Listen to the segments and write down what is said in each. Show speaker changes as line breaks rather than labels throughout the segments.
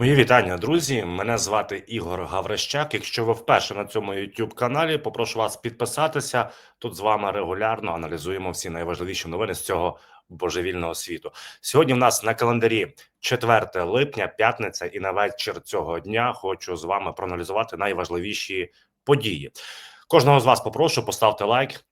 Мої вітання, друзі. Мене звати Ігор Гаврищак. Якщо ви вперше на цьому youtube каналі, попрошу вас підписатися. Тут з вами регулярно аналізуємо всі найважливіші новини з цього божевільного світу. Сьогодні в нас на календарі 4 липня, п'ятниця, і на вечір цього дня хочу з вами проаналізувати найважливіші події. Кожного з вас попрошу поставте лайк,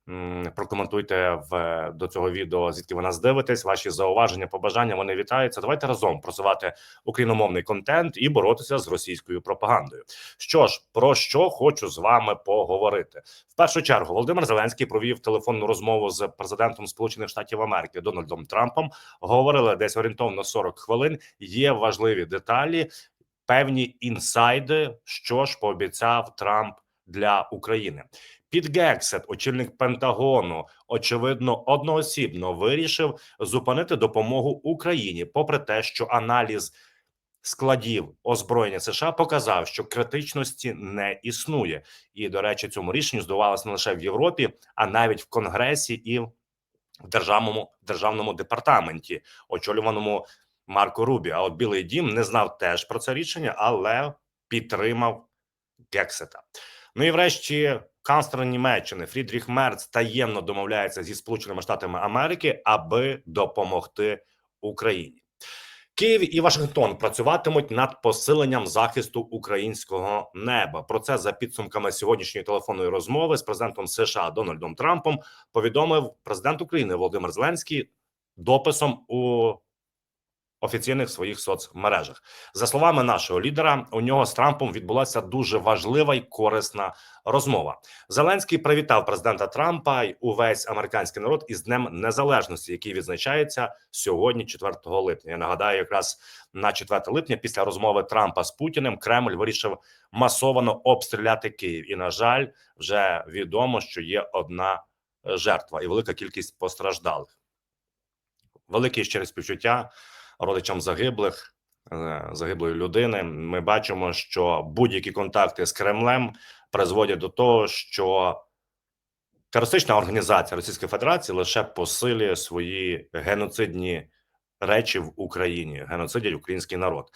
прокоментуйте в до цього відео, звідки ви нас дивитесь. Ваші зауваження, побажання вони вітаються. Давайте разом просувати україномовний контент і боротися з російською пропагандою. Що ж, про що хочу з вами поговорити в першу чергу. Володимир Зеленський провів телефонну розмову з президентом Сполучених Штатів Америки Дональдом Трампом. Говорили десь орієнтовно 40 хвилин. Є важливі деталі, певні інсайди, що ж пообіцяв Трамп для України. Під Гексет, очільник Пентагону, очевидно, одноосібно вирішив зупинити допомогу Україні, попри те, що аналіз складів озброєння США показав, що критичності не існує, і до речі, цьому рішенню здавалося не лише в Європі, а навіть в Конгресі і в державному державному департаменті, очолюваному Марко Рубі. А от Білий Дім не знав теж про це рішення, але підтримав Гексета. Ну і врешті канцлер Німеччини Фрідріх Мерц таємно домовляється зі Сполученими Штатами Америки, аби допомогти Україні. Київ і Вашингтон працюватимуть над посиленням захисту українського неба. Про це за підсумками сьогоднішньої телефонної розмови з президентом США Дональдом Трампом повідомив президент України Володимир Зеленський дописом у офіційних своїх соцмережах. За словами нашого лідера, у нього з Трампом відбулася дуже важлива і корисна розмова. Зеленський привітав президента Трампа й увесь американський народ із Днем Незалежності, який відзначається сьогодні, 4 липня. Я нагадаю, якраз на 4 липня, після розмови Трампа з Путіним, Кремль вирішив масовано обстріляти Київ. І на жаль, вже відомо, що є одна жертва і велика кількість постраждалих. Велике щире співчуття родичам загиблих е, загиблої людини. Ми бачимо, що будь-які контакти з Кремлем призводять до того, що терористична організація Російської Федерації лише посилює свої геноцидні речі в Україні, геноцидять український народ.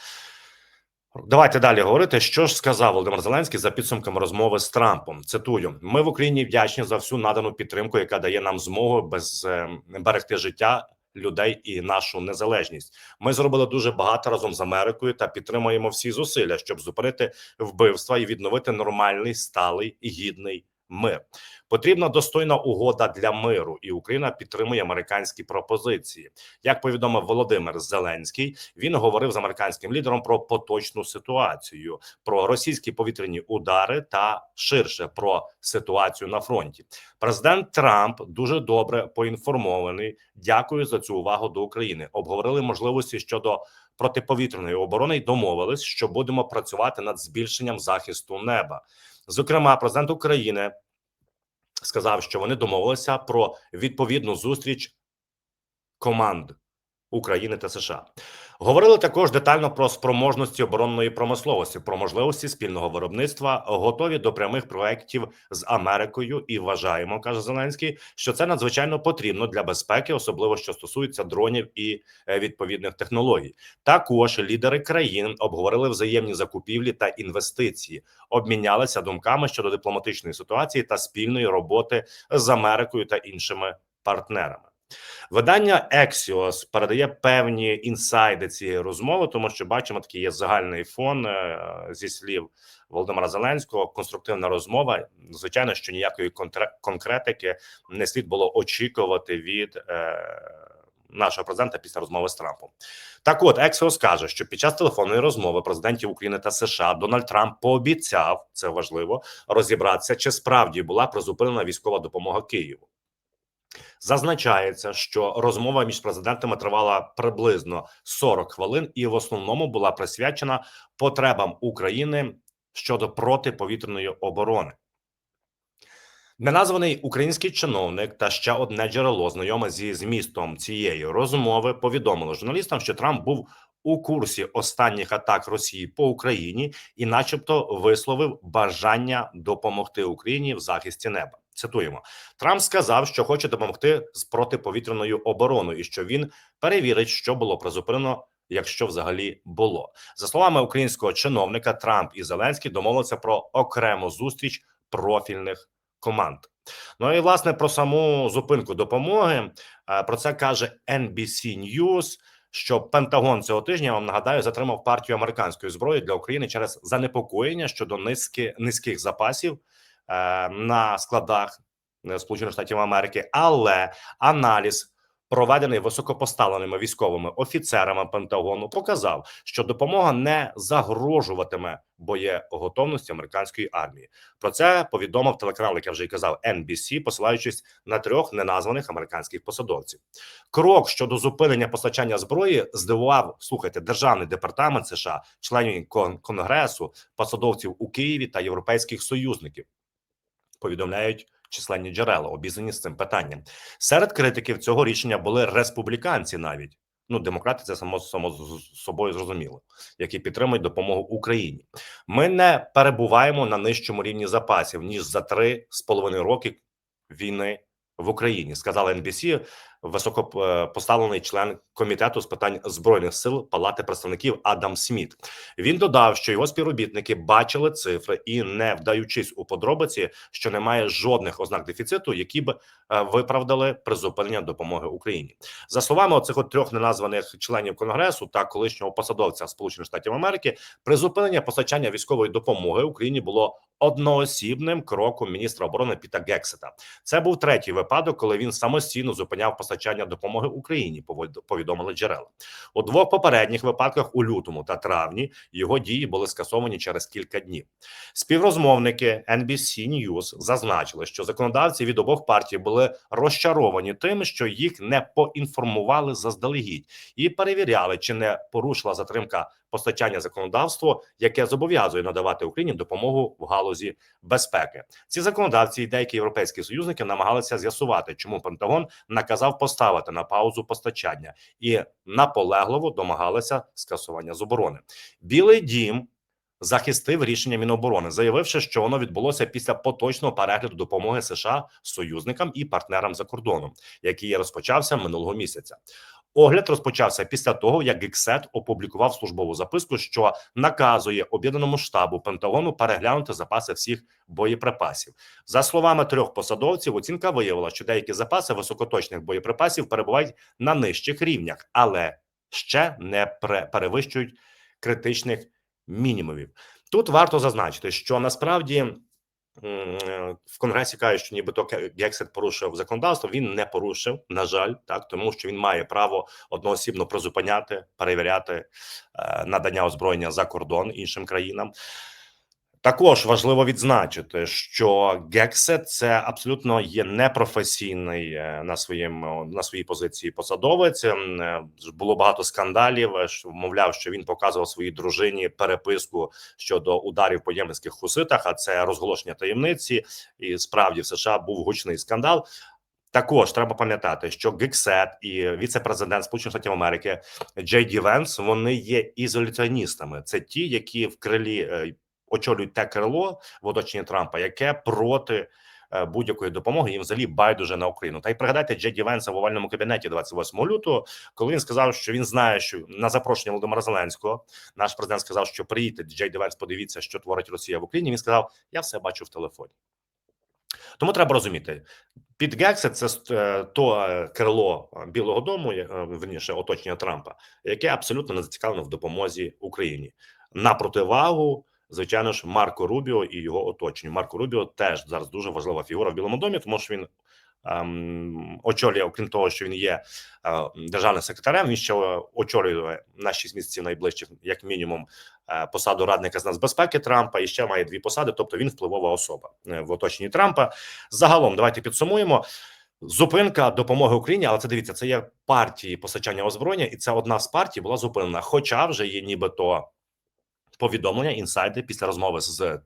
Давайте далі говорити, що ж сказав Володимир Зеленський за підсумками розмови з Трампом. Цитую: ми в Україні вдячні за всю надану підтримку, яка дає нам змогу без е, берегти життя людей і нашу незалежність. Ми зробили дуже багато разом з Америкою та підтримуємо всі зусилля, щоб зупинити вбивства і відновити нормальний, сталий і гідний мир. Потрібна достойна угода для миру, і Україна підтримує американські пропозиції. Як повідомив Володимир Зеленський, він говорив з американським лідером про поточну ситуацію, про російські повітряні удари та ширше про ситуацію на фронті. Президент Трамп дуже добре поінформований. Дякую за цю увагу до України. Обговорили можливості щодо протиповітряної оборони і домовились, що будемо працювати над збільшенням захисту неба. Зокрема, президент України сказав, що вони домовилися про відповідну зустріч команд України та США. Говорили також детально про спроможності оборонної промисловості, про можливості спільного виробництва, готові до прямих проєктів з Америкою, і вважаємо, каже Зеленський, що це надзвичайно потрібно для безпеки, особливо що стосується дронів і е, відповідних технологій. Також лідери країн обговорили взаємні закупівлі та інвестиції, обмінялися думками щодо дипломатичної ситуації та спільної роботи з Америкою та іншими партнерами. Видання Axios передає певні інсайди цієї розмови, тому що бачимо, такий є загальний фон е, зі слів Володимира Зеленського. Конструктивна розмова. Звичайно, що ніякої конкретики не слід було очікувати від. Е, Нашого президента після розмови з Трампом так, от Ексіос каже, що під час телефонної розмови президентів України та США Дональд Трамп пообіцяв це важливо розібратися, чи справді була призупинена військова допомога Києву. Зазначається, що розмова між президентами тривала приблизно 40 хвилин, і в основному була присвячена потребам України щодо протиповітряної оборони. Неназваний український чиновник та ще одне джерело, знайоме зі змістом цієї розмови, повідомило журналістам, що Трамп був у курсі останніх атак Росії по Україні і, начебто, висловив бажання допомогти Україні в захисті неба. Цитуємо, Трамп сказав, що хоче допомогти з протиповітряною обороною, і що він перевірить, що було призупинено якщо взагалі було. За словами українського чиновника, Трамп і Зеленський домовилися про окрему зустріч профільних команд. Ну і власне про саму зупинку допомоги е, про це каже NBC News, що Пентагон цього тижня я вам нагадаю затримав партію американської зброї для України через занепокоєння щодо низки низьких запасів на складах е, Сполучених Штатів Америки, але аналіз. Проведений високопоставленими військовими офіцерами Пентагону показав, що допомога не загрожуватиме боєготовності американської армії. Про це повідомив телеканал, як я вже й казав, NBC, посилаючись на трьох неназваних американських посадовців. Крок щодо зупинення постачання зброї здивував слухайте державний департамент США, членів кон- конгресу, посадовців у Києві та європейських союзників. Повідомляють численні джерела, обізнані з цим питанням. Серед критиків цього рішення були республіканці, навіть ну демократи, це само само з собою зрозуміло, які підтримують допомогу Україні. Ми не перебуваємо на нижчому рівні запасів ніж за три з половиною роки війни в Україні, сказала NBC, високопоставлений член комітету з питань збройних сил Палати представників Адам Сміт. Він додав, що його співробітники бачили цифри і, не вдаючись у подробиці, що немає жодних ознак дефіциту, які б е, виправдали призупинення допомоги Україні. За словами оцих от трьох неназваних членів конгресу та колишнього посадовця Сполучених Штатів Америки, призупинення постачання військової допомоги Україні було одноосібним кроком міністра оборони Піта Гексета. Це був третій випадок, коли він самостійно зупиняв постачання допомоги Україні. повід- повідомили джерела. У двох попередніх випадках у лютому та травні його дії були скасовані через кілька днів. Співрозмовники NBC News зазначили, що законодавці від обох партій були розчаровані тим, що їх не поінформували заздалегідь, і перевіряли, чи не порушила затримка постачання законодавство, яке зобов'язує надавати Україні допомогу в галузі безпеки. Ці законодавці і деякі європейські союзники намагалися з'ясувати, чому Пентагон наказав поставити на паузу постачання і наполегливо домагалися скасування заборони. Білий дім захистив рішення Міноборони, заявивши, що воно відбулося після поточного перегляду допомоги США союзникам і партнерам за кордоном, який розпочався минулого місяця. Огляд розпочався після того, як Гексет опублікував службову записку, що наказує об'єднаному штабу Пентагону переглянути запаси всіх боєприпасів. За словами трьох посадовців, оцінка виявила, що деякі запаси високоточних боєприпасів перебувають на нижчих рівнях, але ще не перевищують критичних мінімумів. Тут варто зазначити, що насправді в конгресі кажуть, що нібито Гексет порушив законодавство. Він не порушив, на жаль, так тому що він має право одноосібно призупиняти, перевіряти е, надання озброєння за кордон іншим країнам. Також важливо відзначити, що Гексет це абсолютно є непрофесійний е, на своєму на своїй позиції посадовець. Е, Було багато скандалів. е, мовляв, що він показував своїй дружині переписку щодо ударів по єменських хуситах. А це розголошення таємниці, і справді в США був гучний скандал. Також треба пам'ятати, що Гексет і віце-президент Сполучених Штатів Америки Джей Ді Венс вони є ізоляціоністами. Це ті, які в крилі очолюють те крило в оточенні Трампа, яке проти е, будь-якої допомоги їм взагалі байдуже на Україну. Та й пригадайте Джей Ді Венса в овальному кабінеті 28 лютого, коли він сказав, що він знає, що на запрошення Володимира Зеленського наш президент сказав, що приїдьте Джей Ді Венс, подивіться, що творить Росія в Україні. Він сказав: Я все бачу в телефоні. Тому треба розуміти, під Гексет це е, то е, крило Білого Дому, верніше оточення Трампа, яке абсолютно не зацікавлено в допомозі Україні на противагу. Звичайно ж, Марко Рубіо і його оточенню. Марко Рубіо теж зараз дуже важлива фігура в Білому домі, тому що він ем, очолює, окрім того, що він є е, державним секретарем. Він ще е, очолює на 6 місяців найближчих, як мінімум, е, посаду радника з нацбезпеки Трампа і ще має дві посади. Тобто він впливова особа е, в оточенні Трампа. Загалом, давайте підсумуємо. Зупинка допомоги Україні, але це дивіться, це є партії постачання озброєння, і це одна з партій була зупинена. Хоча вже є нібито повідомлення інсайди після розмови з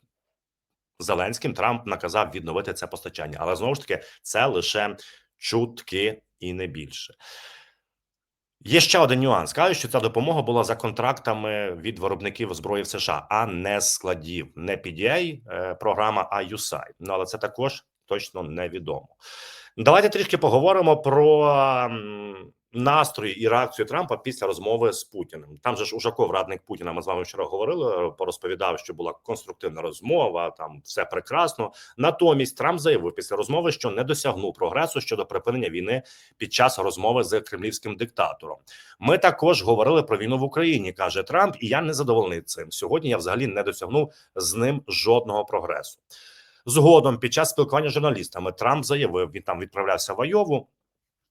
Зеленським. Трамп наказав відновити це постачання, але знову ж таки це лише чутки і не більше. Є ще один нюанс. Кажуть, що ця допомога була за контрактами від виробників зброї в США, а не складів, не PDA е, програма, а USAID. Ну але це також точно невідомо. Давайте трішки поговоримо про настрої і реакцію Трампа після розмови з Путіним. Там же ж Ужаков, радник Путіна. Ми з вами вчора говорили. Порозповідав, що була конструктивна розмова. Там все прекрасно. Натомість Трамп заявив після розмови, що не досягнув прогресу щодо припинення війни під час розмови з кремлівським диктатором. Ми також говорили про війну в Україні, каже Трамп, і я не задоволений цим. Сьогодні я взагалі не досягнув з ним жодного прогресу. Згодом, під час спілкування з журналістами, Трамп заявив, він там відправлявся в Айову.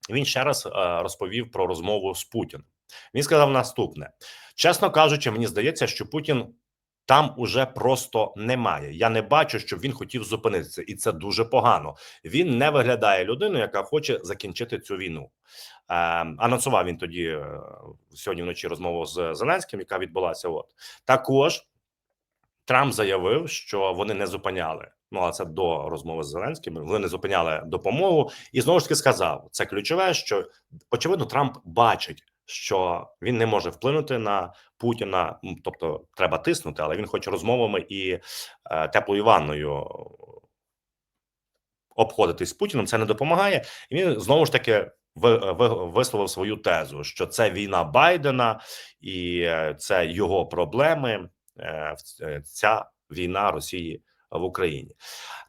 Він ще раз е, розповів про розмову з Путіним. Він сказав наступне: чесно кажучи, мені здається, що Путін там уже просто немає. Я не бачу, щоб він хотів зупинитися, і це дуже погано. Він не виглядає людиною, яка хоче закінчити цю війну. Е, анонсував він тоді е, сьогодні вночі розмову з Зеленським, яка відбулася. От також Трамп заявив, що вони не зупиняли. Ну а це до розмови з Зеленським. Вони не зупиняли допомогу, і знову ж таки сказав це ключове, що очевидно Трамп бачить, що він не може вплинути на Путіна. Тобто треба тиснути, але він хоче розмовами і е, теплою ванною обходитись з Путіним. Це не допомагає. І він знову ж таки ви, висловив свою тезу, що це війна Байдена і е, це його проблеми. е, е, Ця війна Росії в Україні.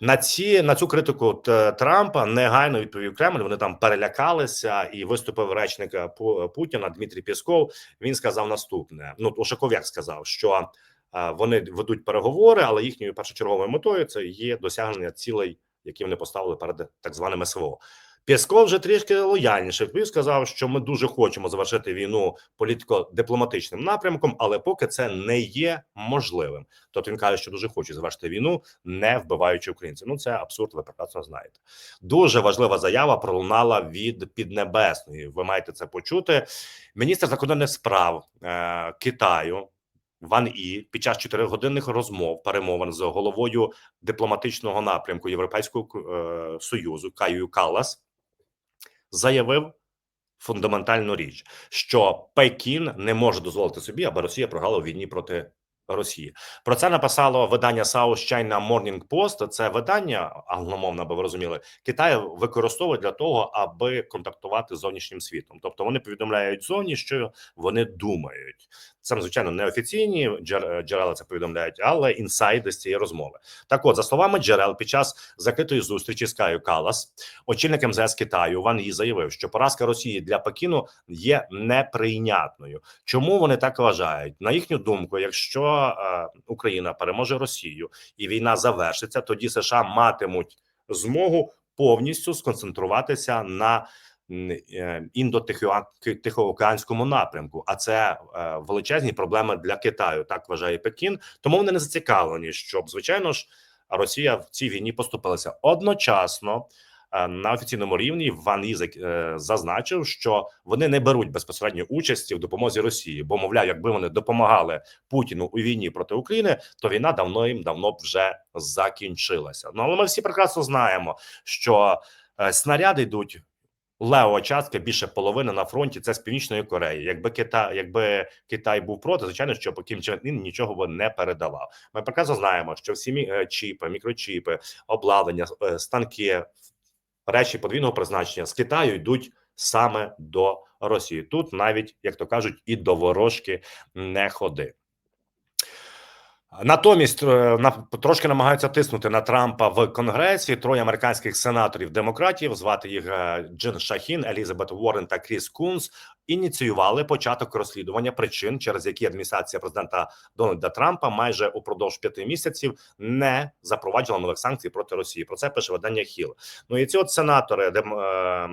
На ці на цю критику Трампа негайно відповів Кремль. Вони там перелякалися, і виступив речник е, Путіна Дмитрій Пєсков. Він сказав наступне: ну Ушаков як сказав, що е, вони ведуть переговори, але їхньою першочерговою метою це є досягнення цілей, які вони поставили перед так званим СВО. Пєсков вже трішки лояльніше відповів, сказав, що ми дуже хочемо завершити війну політико-дипломатичним напрямком, але поки це не є можливим. Тобто він каже, що дуже хоче завершити війну, не вбиваючи українців. Ну це абсурд. Ви прекрасно знаєте. Дуже важлива заява пролунала від Піднебесної. Ви маєте це почути. Міністр закордонних справ е, Китаю. Ван І під час чотиригодинних розмов перемовин з головою дипломатичного напрямку Європейського е, союзу Каю Калас заявив фундаментальну річ, що Пекін не може дозволити собі, аби Росія програла у війні проти Росії. Про це написало видання South China Morning Post. Це видання англомовне, аби ви розуміли, Китай використовує для того, аби контактувати з зовнішнім світом. Тобто вони повідомляють зоні, що вони думають. Це звичайно неофіційні джер- джерела це повідомляють, але інсайди з цієї розмови. Так, от за словами джерел, під час закритої зустрічі з Каю Калас, очільник МЗС Китаю Ван Ї заявив, що поразка Росії для Пекіну є неприйнятною. Чому вони так вважають? На їхню думку, якщо е, Україна переможе Росію і війна завершиться, тоді США матимуть змогу повністю сконцентруватися на е, індотихоокеанському напрямку. А це е, величезні проблеми для Китаю. Так вважає Пекін. Тому вони не зацікавлені, щоб звичайно ж Росія в цій війні поступилася одночасно. е, На офіційному рівні Ван Ізек зазначив, що вони не беруть безпосередньо участі в допомозі Росії, бо мовляв, якби вони допомагали Путіну у війні проти України, то війна давно їм давно б вже закінчилася. Ну але ми всі прекрасно знаємо, що е, снаряди йдуть левова частка більше половини на фронті. Це з північної Кореї. Якби Китай, якби Китай був проти, звичайно, що Кім Чен Ін нічого би не передавав. Ми прекрасно знаємо, що всі е, чіпи, мікрочіпи, обладнання, е, станки, речі подвійного призначення з Китаю йдуть саме до Росії. Тут навіть, як то кажуть, і до ворожки не ходи. Натомість е, на трошки намагаються тиснути на Трампа в Конгресі. Троє американських сенаторів демократів, звати їх е, Джин Шахін, Елізабет Уоррен та Кріс Кунс, ініціювали початок розслідування причин, через які адміністрація президента Дональда Трампа майже упродовж п'яти місяців не запроваджувала нових санкцій проти Росії. Про це пише видання Хіл. Ну і ці от сенатори, дем, е,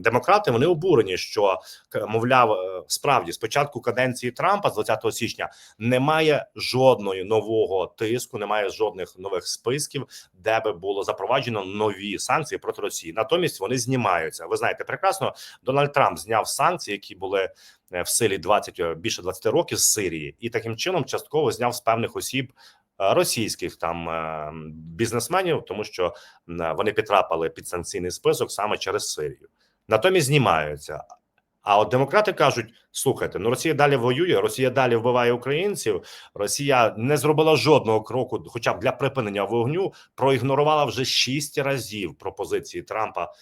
демократи, вони обурені, що мовляв, е, справді з початку каденції Трампа з 20 січня немає жодної нового тиску, немає жодних нових списків, де би було запроваджено нові санкції проти Росії. Натомість вони знімаються. Ви знаєте прекрасно, Дональд Трамп зняв санкції, які були е, в силі 20, е, більше 20 років з Сирії, і таким чином частково зняв з певних осіб. е, Російських там бізнесменів, тому що вони потрапили під санкційний список саме через Сирію. Натомість знімаються. А от демократи кажуть: слухайте, ну Росія далі воює, Росія далі вбиває українців. Росія не зробила жодного кроку, хоча б для припинення вогню, проігнорувала вже шість разів пропозиції Трампа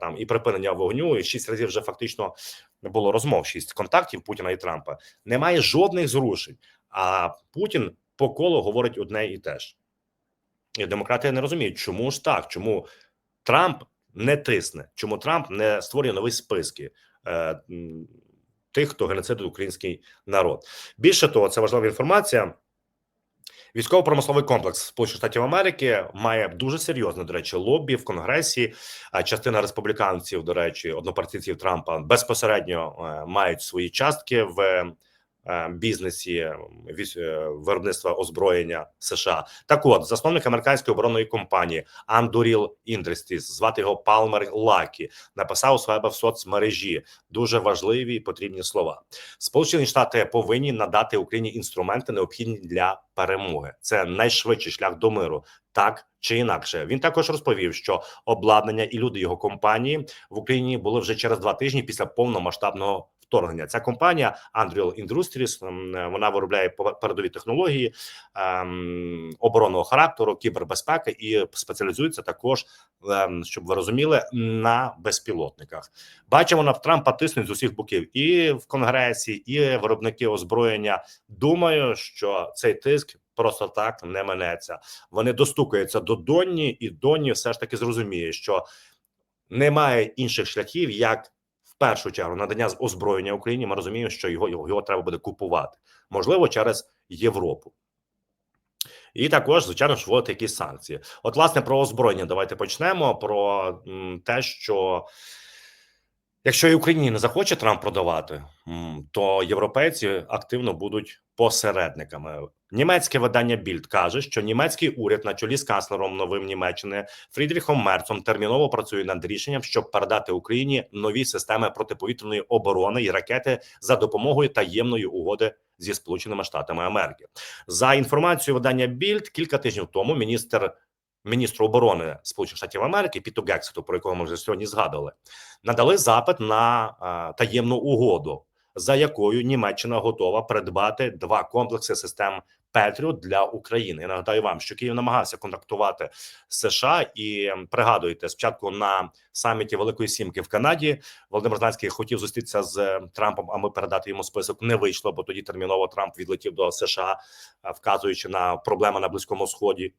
там і припинення вогню, і шість разів вже фактично було розмов. Шість контактів Путіна і Трампа. Немає жодних зрушень. А Путін по колу говорить одне і те ж. І демократи не розуміють, чому ж так, чому Трамп не тисне, чому Трамп не створює нові списки е, тих, хто геноцидує український народ. Більше того, це важлива інформація. Військово-промисловий комплекс Сполучених Штатів Америки має дуже серйозне, до речі, лобі в Конгресі. А частина республіканців, до речі, однопартійців Трампа безпосередньо е, мають свої частки в бізнесі е, е, виробництва озброєння США. Так, от засновник американської оборонної компанії Anduril Industries, звати його Палмер Лакі, написав у себе в соцмережі дуже важливі і потрібні слова. Сполучені Штати повинні надати Україні інструменти необхідні для перемоги. Це найшвидший шлях до миру, так чи інакше. Він також розповів, що обладнання і люди його компанії в Україні були вже через два тижні після повномасштабного вторгнення. Ця компанія Anduril Industries, вона виробляє пе- передові технології ем, оборонного характеру, кібербезпеки і спеціалізується також, ем, щоб ви розуміли, на безпілотниках. Бачимо на Трампа тиснуть з усіх боків і в Конгресі, і виробники озброєння. Думаю, що цей тиск просто так не минеться. Вони достукаються до Донні, і Донні все ж таки зрозуміє, що немає інших шляхів, як першу чергу надання з- озброєння Україні. Ми розуміємо, що його, його, його треба буде купувати, можливо, через Європу. І також, звичайно ж, вводити якісь санкції. От, власне, про озброєння давайте почнемо. Про те, що якщо і Україні не захоче Трамп продавати, то європейці активно будуть посередниками. Німецьке видання Більд каже, що німецький уряд на чолі з канцлером новим Німеччини Фрідріхом Мерцом терміново працює над рішенням, щоб передати Україні нові системи протиповітряної оборони і ракети за допомогою таємної угоди зі Сполученими Штатами Америки. За інформацією видання Більд, кілька тижнів тому міністр міністру оборони Сполучених Штатів Америки Піту Гексету, про якого ми вже сьогодні згадували, надали запит на а, таємну угоду, за якою Німеччина готова придбати два комплекси систем Петріот для України. Я нагадаю вам, що Київ намагався контактувати з США і ем, пригадуєте, спочатку на саміті Великої Сімки в Канаді Володимир Зеленський хотів зустрітися з е, Трампом, а ми передати йому список не вийшло, бо тоді терміново Трамп відлетів до США, вказуючи на проблеми на близькому сході.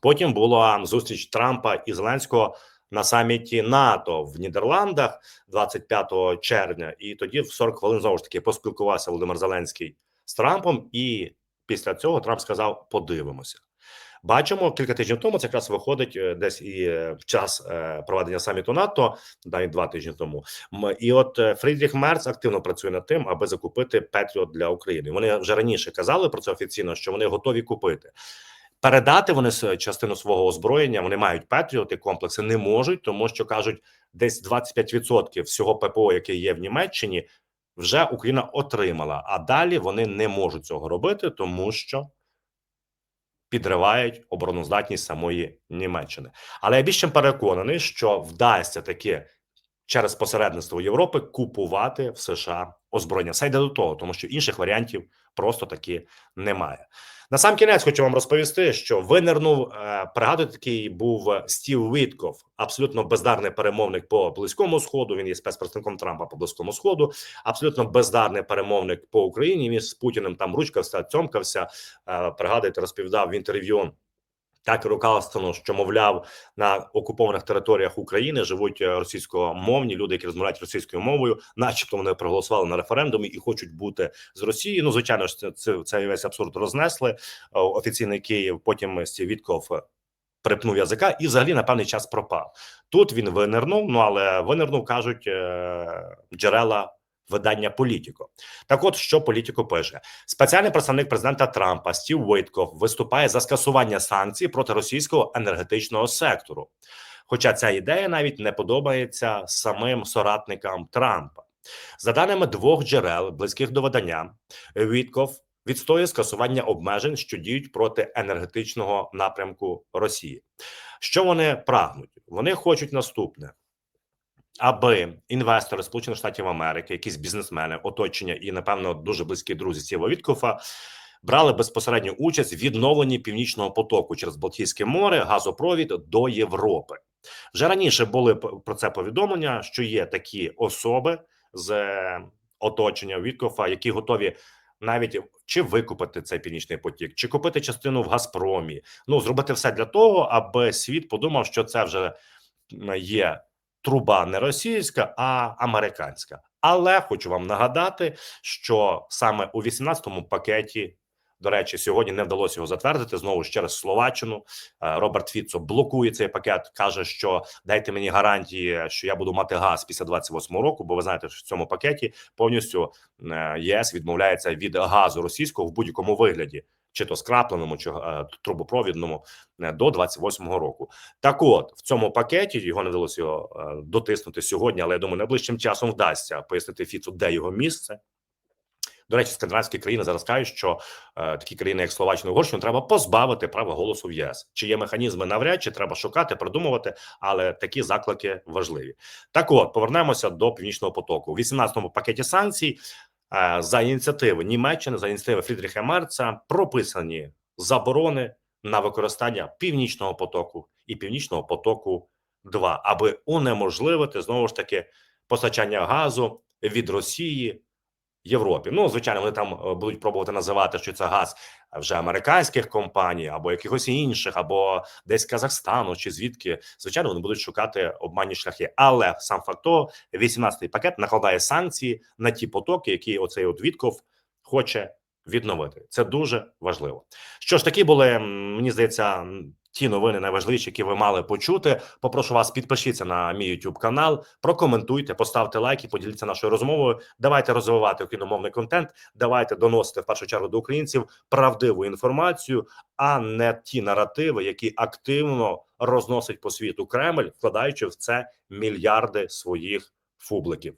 Потім була зустріч Трампа і Зеленського на саміті НАТО в Нідерландах 25 червня, і тоді в 40 хвилин знову ж таки поспілкувався Володимир Зеленський з Трампом, і після цього Трамп сказав: подивимося. Бачимо кілька тижнів тому. Це якраз виходить е, десь і е, в час е, проведення саміту НАТО, навіть два тижні тому. І от Фрідріх Мерц активно працює над тим, аби закупити Петріот для України. Вони вже раніше казали про це офіційно, що вони готові купити. Передати вони частину свого озброєння, вони мають Петріоти комплекси, не можуть, тому що кажуть, десь 25% всього ППО, яке є в Німеччині, вже Україна отримала. А далі вони не можуть цього робити, тому що підривають обороноздатність самої Німеччини. Але я більш чим переконаний, що вдасться таки через посередництво Європи купувати в США озброєння. Все йде до того, тому що інших варіантів просто таки немає. На сам кінець хочу вам розповісти, що винирнув е, пригадуєте, такий був Стів Вітков, абсолютно бездарний перемовник по близькому сходу. Він є спецпредставником Трампа по близькому сходу. Абсолютно бездарний перемовник по Україні. Він з Путіним там ручкався, цьомкався. Е, пригадуєте, розповідав в інтерв'ю Такеру Калстону, що мовляв на окупованих територіях України живуть е, російськомовні люди, які розмовляють російською мовою, начебто вони проголосували на референдумі і хочуть бути з Росією. Ну звичайно ж, це, це цей весь абсурд рознесли. Офіційний Київ потім Вітков е, припнув язика і взагалі на певний час пропав. Тут він винирнув. Ну але винирнув кажуть е, джерела видання Політіко. Так, от що Політіко пише. Спеціальний представник президента Трампа Стів Войтков виступає за скасування санкцій проти російського енергетичного сектору. Хоча ця ідея навіть не подобається самим соратникам Трампа. За даними двох джерел, близьких до видання, Вітков відстоює скасування обмежень, що діють проти енергетичного напрямку Росії. Що вони прагнуть? Вони хочуть наступне. Аби інвестори Сполучених Штатів Америки, якісь бізнесмени, оточення і, напевно, дуже близькі друзі Стіва Віткофа брали безпосередню участь в відновленні північного потоку через Балтійське море, газопровід до Європи. Вже раніше були про це повідомлення, що є такі особи з е, оточення Віткофа, які готові навіть чи викупити цей північний потік, чи купити частину в Газпромі. Ну зробити все для того, аби світ подумав, що це вже є труба не російська, а американська. Але хочу вам нагадати, що саме у 18-му пакеті. До речі, сьогодні не вдалося його затвердити знову ж через Словаччину. Е, Роберт Фіцо блокує цей пакет, каже, що дайте мені гарантії, що я буду мати газ після 28 року. Бо ви знаєте, що в цьому пакеті повністю е, ЄС відмовляється від газу російського в будь-якому вигляді, чи то скрапленому, чи е, трубопровідному е, до 28 року. Так, от в цьому пакеті його не вдалося е, дотиснути сьогодні, але я думаю, найближчим часом вдасться пояснити Фіцу, де його місце. До речі, скандинавські країни зараз кажуть, що е, такі країни, як Словаччина, Угорщина, треба позбавити права голосу в ЄС. Чи є механізми навряд чи треба шукати, придумувати, але такі заклики важливі. Так, от повернемося до північного потоку. У 18-му пакеті санкцій за ініціативи Німеччини, за ініціативи Фрідріха Мерца прописані заборони на використання північного потоку і північного потоку 2 аби унеможливити знову ж таки постачання газу від Росії. Європі. Ну, звичайно, вони там е, будуть пробувати називати, що це газ вже американських компаній, або якихось інших, або десь Казахстану, чи звідки. Звичайно, вони будуть шукати обманні шляхи. Але сам факт того, 18-й пакет накладає санкції на ті потоки, які оцей от Вітков хоче відновити. Це дуже важливо. Що ж, такі були мені здається. Ті новини найважливіші, які ви мали почути. Попрошу вас підпишіться на мій YouTube канал, прокоментуйте, поставте лайки, поділіться нашою розмовою. Давайте розвивати україномовний контент. Давайте доносити в першу чергу до українців правдиву інформацію, а не ті наративи, які активно розносить по світу Кремль, вкладаючи в це мільярди своїх фубликів.